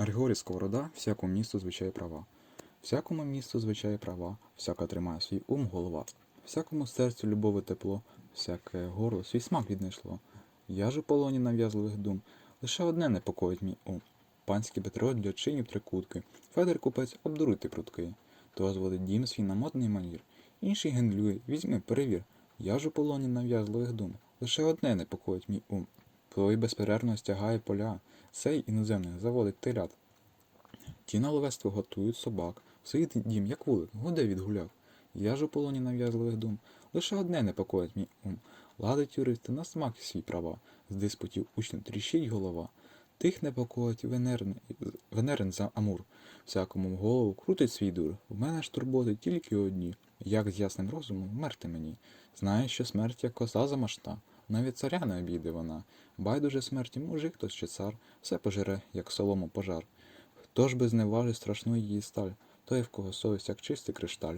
Григорій Сковорода, всякому місту звичає права. Всякому місту звичає права, всяка тримає свій ум голова. Всякому серцю любові тепло, всяке горло свій смак віднайшло. Я ж у полоні нав'язливих дум, лише одне непокоїть мій ум. Панський Петро для чинів трикутки, Федор купець обдуруйте прутки. То зводить дім свій на модний манір, інший гендлює, візьми, перевір. Я ж у полоні нав'язливих дум, лише одне непокоїть мій ум. Той безперервно стягає поля, сей іноземних заводить телят. Ті на ловецтво готують собак, сидить дім, як вулик, гуде від гуляк. Я ж у полоні нав'язливих дум, лише одне непокоїть мій ум. Ладить юристи на смак свій права, з диспутів учнів тріщить голова. Тих непокоїть венерн, венерин за амур. Всякому в голову крутить свій дур. В мене ж турботи тільки одні. Як з ясним розумом вмерти мені. Знає, що смерть як коса замашта. Навіть царя не обійде вона. Байдуже смерті мужик хтось чи цар, все пожере, як солому пожар. Хто ж би зневажив страшну її сталь, той в кого совість, як чистий кришталь.